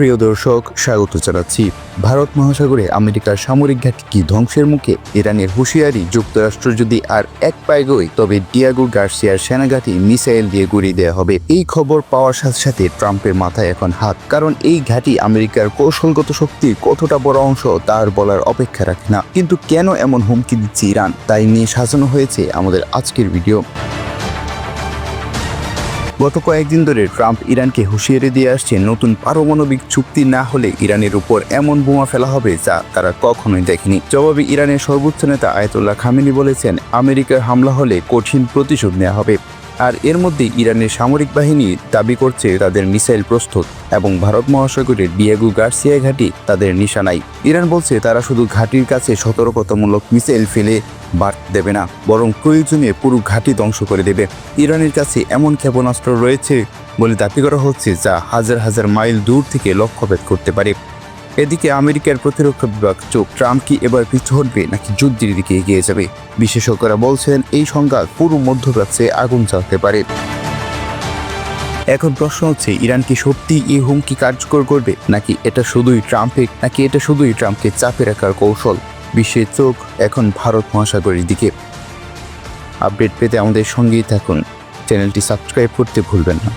প্রিয় দর্শক, স্বাগত জানাচ্ছি। ভারত মহাসাগরে আমেরিকার সামরিক ঘাঁটি কি ধ্বংসের মুখে ইরানের হুঁশিয়ারি, যুক্তরাষ্ট্র যদি আর এক পায়ে তবে ডিয়াগো গার্সিয়ার সেনাঘাঁটি মিসাইল দিয়ে গুড়িয়ে দেওয়া হবে। এই খবর পাওয়ার সাথে সাথে ট্রাম্পের মাথায় এখন হাত। কারণ এই ঘাঁটি আমেরিকার কৌশলগত শক্তির কতটা বড় অংশ, তার বলার অপেক্ষা রাখে না। কিন্তু কেন এমন হুমকি দিচ্ছে ইরান? তাই নিয়ে সাজানো হয়েছে আমাদের আজকের ভিডিও। গত কয়েকদিন ধরে ট্রাম্প ইরানকে হুঁশিয়ারি দিয়ে আসছে নতুন পারমাণবিক চুক্তি না হলে ইরানের উপর এমন বোমা ফেলা হবে যা তারা কখনোই দেখেনি। জবাবে ইরানের সর্বোচ্চ নেতা আয়তুল্লাহ খামিনি বলেছেন আমেরিকার হামলা হলে কঠিন প্রতিশোধ নেওয়া হবে। আর এর মধ্যে ইরানের সামরিক বাহিনী দাবি করছে তাদের মিসাইল প্রস্তুত এবং ভারত মহাসাগরের ডিয়াগো গার্সিয়া ঘাঁটি তাদের নিশানাই ইরান বলছে তারা শুধু ঘাঁটির কাছে সতর্কতামূলক মিসাইল ফেলে বার্তা দেবে না, বরং প্রয়োজনে পুরো ঘাঁটি ধ্বংস করে দেবে। ইরানের কাছে এমন ক্ষেপণাস্ত্র রয়েছে বলে দাবি করা হচ্ছে যা হাজার হাজার মাইল দূর থেকে লক্ষ্যভেদ করতে পারে। এদিকে আমেরিকার প্রতিরক্ষা বিভাগ চোখ ট্রাম্প কি এবার পিছু হটবে নাকি যুদ্ধের দিকে এগিয়ে যাবে? বিশেষজ্ঞরা বলছেন এই সংঘাত পুরো মধ্যপ্রাচ্যে আগুন জ্বালতে পারে। এখন প্রশ্ন হচ্ছে, ইরান কি সত্যি এই হুমকি কার্যকর করবে? নাকি এটা শুধুই ট্রাম্পের, নাকি এটা শুধুই ট্রাম্পকে চাপে রাখার কৌশল? বিশ্বের চোখ এখন ভারত মহাসাগরের দিকে। আপডেট পেতে আমাদের সঙ্গেই থাকুন। চ্যানেলটি সাবস্ক্রাইব করতে ভুলবেন না।